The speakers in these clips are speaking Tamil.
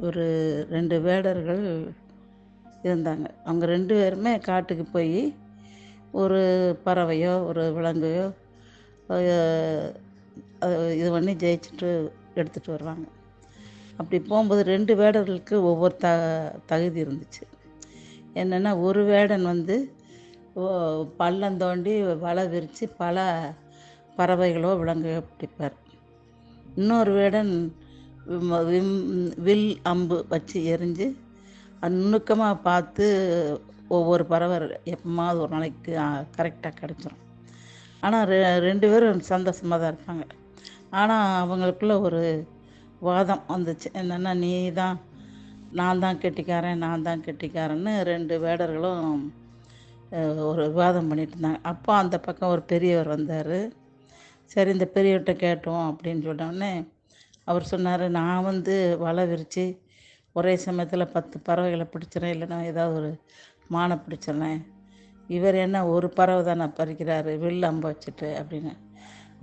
ஒரு ரெண்டு வேடர்கள் இருந்தாங்க. அவங்க ரெண்டு பேருமே காட்டுக்கு போய் ஒரு பறவையோ ஒரு விலங்கையோ இது பண்ணி ஜெயிச்சுட்டு எடுத்துகிட்டு வருவாங்க. அப்படி போகும்போது ரெண்டு வேடர்களுக்கு ஒவ்வொரு த தகுதி இருந்துச்சு. என்னென்னா ஒரு வேடன் வந்து ஓ- பள்ளம் தோண்டி வலை விரித்து பல பறவைகளோ விலங்குகளோ பிடிப்பார். இன்னொரு வேடன் வில் அம்பு வச்சு எரிஞ்சு நுணுக்கமாக பார்த்து ஒவ்வொரு பறவை எப்பமாவது ஒரு நாளைக்கு கரெக்டாக கிடச்சிரும். ஆனால் ரெ ரெண்டு பேரும் சந்தோஷமாக தான் இருப்பாங்க. ஆனால் அவங்களுக்குள்ள ஒரு வாதம் வந்துச்சு. என்னென்னா நீ தான் நான் தான் கெட்டிக்காரன் நான் தான் கெட்டிக்காரன்னு ரெண்டு வேடர்களும் ஒரு விவாதம் பண்ணிட்டு இருந்தாங்க. அப்போ அந்த பக்கம் ஒரு பெரியவர் வந்தார். சரி இந்த பெரியவர்கிட்ட கேட்டோம் அப்படின்னு சொன்னோடனே அவர் சொன்னார் நான் வந்து வலை விரித்து ஒரே சமயத்தில் பத்து பறவைகளை பிடிச்சிடறேன் இல்லைன்னா ஏதாவது ஒரு மானை பிடிச்சிடறேன். இவர் என்ன ஒரு பறவை தானே பறிக்கிறாரு வில்லு அம்பு வச்சுட்டு அப்படின்னு.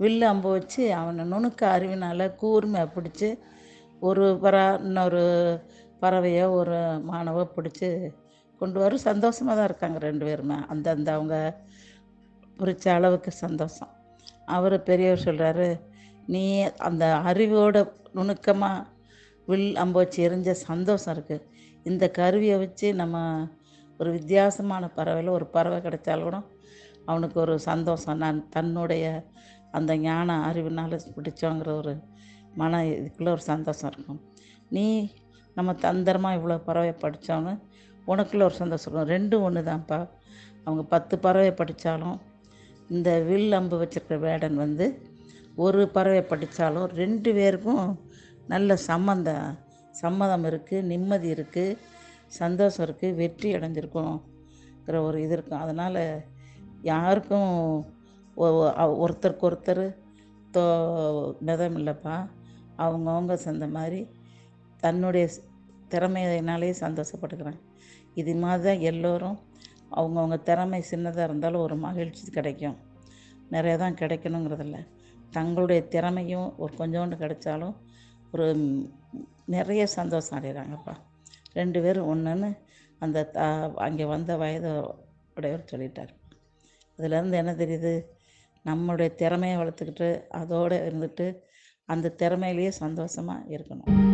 வில்லு அம்பு வச்சு அவனை நுணுக்க அறிவினால் கூர்மையாக பிடிச்சி ஒரு பறா இன்னொரு பறவையோ ஒரு மானவோ பிடிச்சி கொண்டு வரும் சந்தோஷமாக தான் இருக்காங்க ரெண்டு பேருமே. அந்தந்த அவங்க பிடிச்ச அளவுக்கு சந்தோஷம். அவர் பெரியவர் சொல்கிறாரு நீ அந்த அறிவோட நுணுக்கமாக வில் அம்பு வச்சு எரிஞ்ச சந்தோஷம் இருக்குது இந்த கருவியை வச்சு நம்ம ஒரு வித்தியாசமான பறவையில் ஒரு பறவை கிடைச்சாலும் கூட அவனுக்கு ஒரு சந்தோஷம். நான் தன்னுடைய அந்த ஞான அறிவினால் பிடிச்சோங்கிற ஒரு மன இதுக்குள்ளே ஒரு சந்தோஷம் இருக்கும். நீ நம்ம தந்திரமாக இவ்வளோ பறவை படித்தோன்னு உனக்குள்ள ஒரு சந்தோஷம் இருக்கும். ரெண்டும் ஒன்று தான்ப்பா அவங்க பத்து பறவை படித்தாலும் இந்த வில் அம்பு வச்சிருக்கிற வேடன் வந்து ஒரு பறவை படித்தாலும் ரெண்டு பேருக்கும் நல்ல சம்மந்தம் சம்மதம் இருக்குது நிம்மதி இருக்குது சந்தோஷம் இருக்குது வெற்றி அடைஞ்சிருக்கோங்கிற ஒரு இது இருக்கும். அதனால் யாருக்கும் ஒருத்தருக்கு ஒருத்தர் தோ மிதம் இல்லைப்பா அவங்கவுங்க சந்த மாதிரி தன்னுடைய திறமையினாலே சந்தோஷப்பட்டுக்கிறாங்க இது மாதிரி தான் எல்லோரும் அவங்கவுங்க திறமை சின்னதாக இருந்தாலும் ஒரு மகிழ்ச்சி கிடைக்கும். நிறைய தான் கிடைக்கணுங்கிறதில்ல. தங்களுடைய திறமையும் ஒரு கொஞ்சோண்டு கிடைச்சாலும் ஒரு நிறைய சந்தோஷம் அடைகிறாங்கப்பா. ரெண்டு பேரும் ஒன்றுன்னு அந்த த அங்கே வந்த வயது உடையவர் சொல்லிட்டார். அதுலேருந்து என்ன தெரியுது? நம்மளுடைய திறமையை வளர்த்துக்கிட்டு அதோடு இருந்துட்டு அந்த திறமையிலேயே சந்தோஷமாக இருக்கணும்.